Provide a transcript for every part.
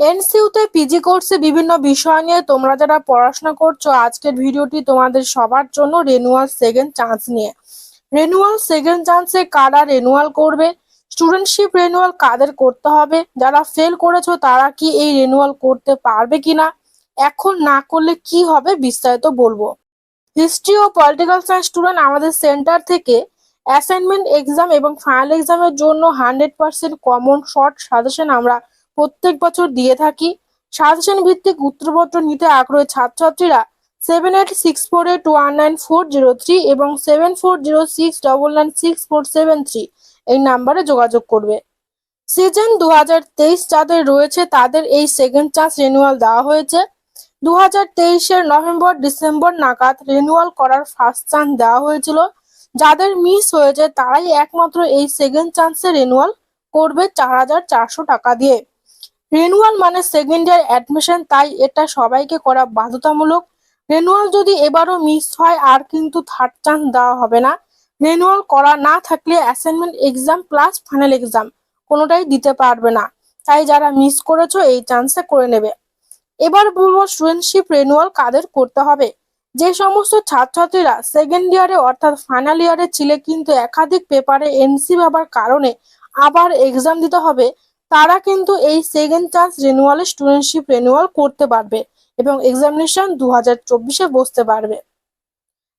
এনসিইউতে PG কোর্সে বিভিন্ন বিষয় নিয়ে তোমরা যারা পড়াশোনা করছ, আজকের ভিডিওটি তোমাদের সবার জন্য রেনুয়াল সেকেন্ড চান্স নিয়ে। রেনুয়াল সেকেন্ড চান্সে কারা রেনুয়াল করবে? স্টুডেন্টশিপ রেনুয়াল কাদের করতে হবে? যারা ফেল করেছ, তারা কি এই রেনুয়াল করতে পারবে কিনা? এখন না করলে কি হবে বিস্তারিত বলব। হিস্ট্রি ও পলিটিক্যাল সায়েন্স স্টুডেন্ট আমাদের সেন্টার থেকে অ্যাসাইনমেন্ট এক্সাম এবং ফাইনাল এক্সামের জন্য hundred percent common short suggestion আমরা প্রত্যেক বছর দিয়ে থাকি। সাজেশন ভিত্তিক উত্তরপত্র নিতে আগ্রহী ছাত্রছাত্রীরা seven eight six four eight one nine four zero three এবং seven four zero six double nine six four seven three এই নাম্বারে যোগাযোগ করবে। সিজন দু হাজার তেইশ যাদের রয়েছে তাদের এই সেকেন্ড চান্স রিনিউয়াল দেওয়া হয়েছে। দু হাজার তেইশের নভেম্বর, ডিসেম্বর নাগাদ রিনিউয়াল করার ফার্স্ট চান্স দেওয়া হয়েছিল। যাদের মিস হয়েছে তারাই একমাত্র এই সেকেন্ড চান্সে রিনিউয়াল করবে চার হাজার চারশো টাকা দিয়ে। রেনুয়াল মানে সেকেন্ড ইয়ার অ্যাডমিশন, তাই এটা সবাইকে করা বাধ্যতামূলক। রেনুয়াল যদি এবারও মিস হয়, আর কিন্তু থার্ড চান্স দেওয়া হবে না। রেনুয়াল করা না থাকলে assignment exam plus final exam কোনোটাই দিতে পারবে না। তাই যারা মিস করেছ, এই চান্সে করে নেবে। এবার বলব স্টুডেন্টশিপ রেনুয়াল কাদের করতে হবে? যে সমস্ত ছাত্রছাত্রীরা সেকেন্ড ইয়ারে অর্থাৎ ফাইনাল ইয়ারে ছিলে, কিন্তু একাধিক পেপারে এনসি ভাবার কারণে আবার এক্সাম দিতে হবে তারা কিন্তু এই সেকেন্ড চান্স রেনুয়ালে স্টুডেন্টশিপ রেনুয়াল করতে পারবে এবং এক্সামিনেশন দু হাজার চব্বিশে বসতে পারবে।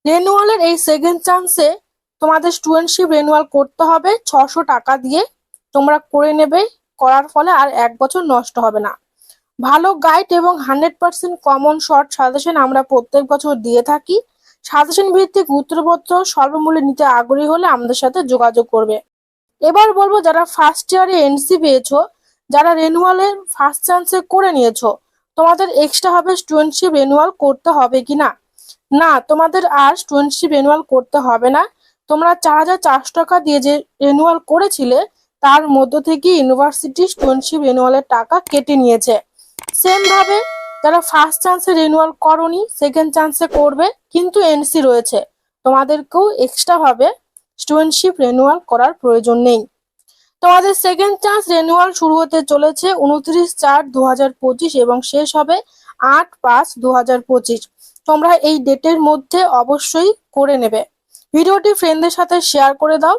রেনুয়ালের এই সেকেন্ড চান্সে তোমাদের স্টুডেন্টশিপ রেনুয়াল করতে হবে ছশো টাকা দিয়ে। তোমরা করে নেবে, করার ফলে আর এক বছর নষ্ট হবে না। ভালো গাইড এবং hundred percent common short suggestion আমরা প্রত্যেক বছর দিয়ে থাকি। সাজেশন ভিত্তিক উত্তরপত্র স্বল্পমূল্যে নিতে আগ্রহী হলে আমাদের সাথে যোগাযোগ করবে। এবার বলব যারা ফার্স্ট ইয়ারে এনসি পেয়েছ, যারা রেনুয়ালের ফার্স্ট চান্সে করে নিয়েছো, তোমাদের এক্সট্রা হবে স্টুডেন্টশিপ রেনুয়াল করতে হবে কি না? না, তোমাদের আর স্টুডেন্টশিপ রেনুয়াল করতে হবে না। তোমরা চার হাজার চারশো টাকা দিয়ে যে রেনুয়াল করেছিলে, তার মধ্য থেকে ইউনিভার্সিটি স্টুডেন্টশিপ রেনুয়ালের টাকা কেটে নিয়েছে। সেম ভাবে যারা ফার্স্ট চান্সে রেনুয়াল করনি সেকেন্ড চান্সে করবে, কিন্তু এনসি রয়েছে। তোমাদেরকেও এক্সট্রা ভাবে স্টুডেন্টশিপ রেনুয়াল করার প্রয়োজন নেই। তোমাদের সেকেন্ড চান্স রেনুয়াল শুরু হতে চলেছে উনত্রিশ চার দু এবং শেষ হবে আট পাঁচ দু তোমরা এই ডেটের মধ্যে অবশ্যই করে নেবে। ভিডিওটি ফ্রেন্ডদের সাথে শেয়ার করে দাও।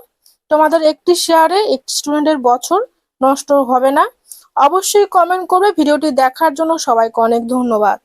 তোমাদের একটি শেয়ারে একটি স্টুডেন্টের বছর নষ্ট হবে না। অবশ্যই কমেন্ট করবে। ভিডিওটি দেখার জন্য সবাইকে অনেক ধন্যবাদ।